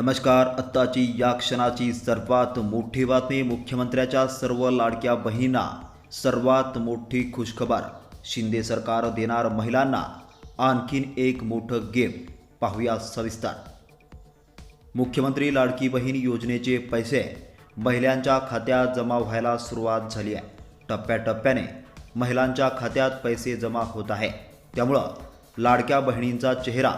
नमस्कार आत्ताची या क्षणाची सर्वात मोठी बातमी मुख्यमंत्र्याच्या सर्व लाडक्या बहिणींना. सर्वात मोठी खुशखबर. शिंदे सरकार देणार महिलांना आणखीन एक मोठं गेम. पाहूया सविस्तर. मुख्यमंत्री लाडकी बहीण योजनेचे पैसे महिलांच्या खात्यात जमा व्हायला सुरुवात झाली आहे. टप्प्याटप्प्याने महिलांच्या खात्यात पैसे जमा होत आहे. त्यामुळं लाडक्या बहिणींचा चेहरा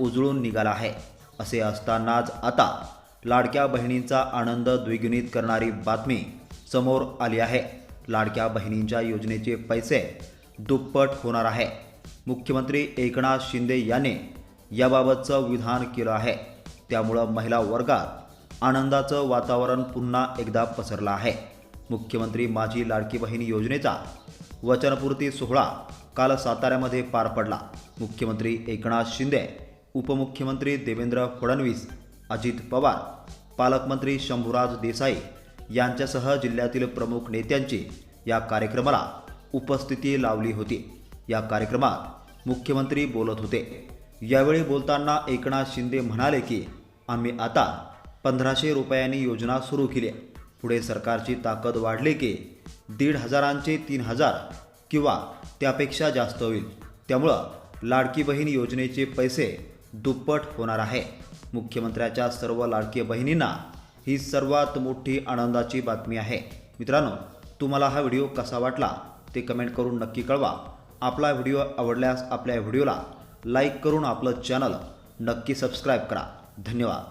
उजळून निघाला आहे. असे असतानाच आता लाडक्या बहिणींचा आनंद द्विगुणित करणारी बातमी समोर आली आहे. लाडक्या बहिणींच्या योजनेचे पैसे दुप्पट होणार आहे. मुख्यमंत्री एकनाथ शिंदे यांनी याबाबतचं विधान केलं आहे. त्यामुळं महिला वर्गात आनंदाचं वातावरण पुन्हा एकदा पसरलं आहे. मुख्यमंत्री माझी लाडकी बहीण योजनेचा वचनपूर्ती सोहळा काल साताऱ्यामध्ये पार पडला. मुख्यमंत्री एकनाथ शिंदे उपमुख्यमंत्री देवेंद्र फडणवीस अजित पवार पालकमंत्री शंभूराज देसाई यांच्यासह जिल्ह्यातील प्रमुख नेत्यांची या कार्यक्रमाला उपस्थिती लावली होती. या कार्यक्रमात मुख्यमंत्री बोलत होते. यावेळी बोलताना एकनाथ शिंदे म्हणाले की आम्ही आता पंधराशे रुपयांनी योजना सुरू केली पुढे सरकारची ताकद वाढली की दीड हजारांचे तीन हजार किंवा त्यापेक्षा जास्त होईल. त्यामुळं लाडकी बहीण योजनेचे पैसे दुप्पट होणार आहे. मुख्यमंत्र्याच्या सर्व लाडकी बहिणींना ही सर्वात मोठी आनंदाची बातमी आहे. मित्रांनो तुम्हाला हा व्हिडिओ कसा वाटला ते कमेंट करून नक्की कळवा. आपला व्हिडिओ आवडल्यास आपल्या व्हिडिओला लाईक करून आपलं चॅनल नक्की सबस्क्राईब करा. धन्यवाद.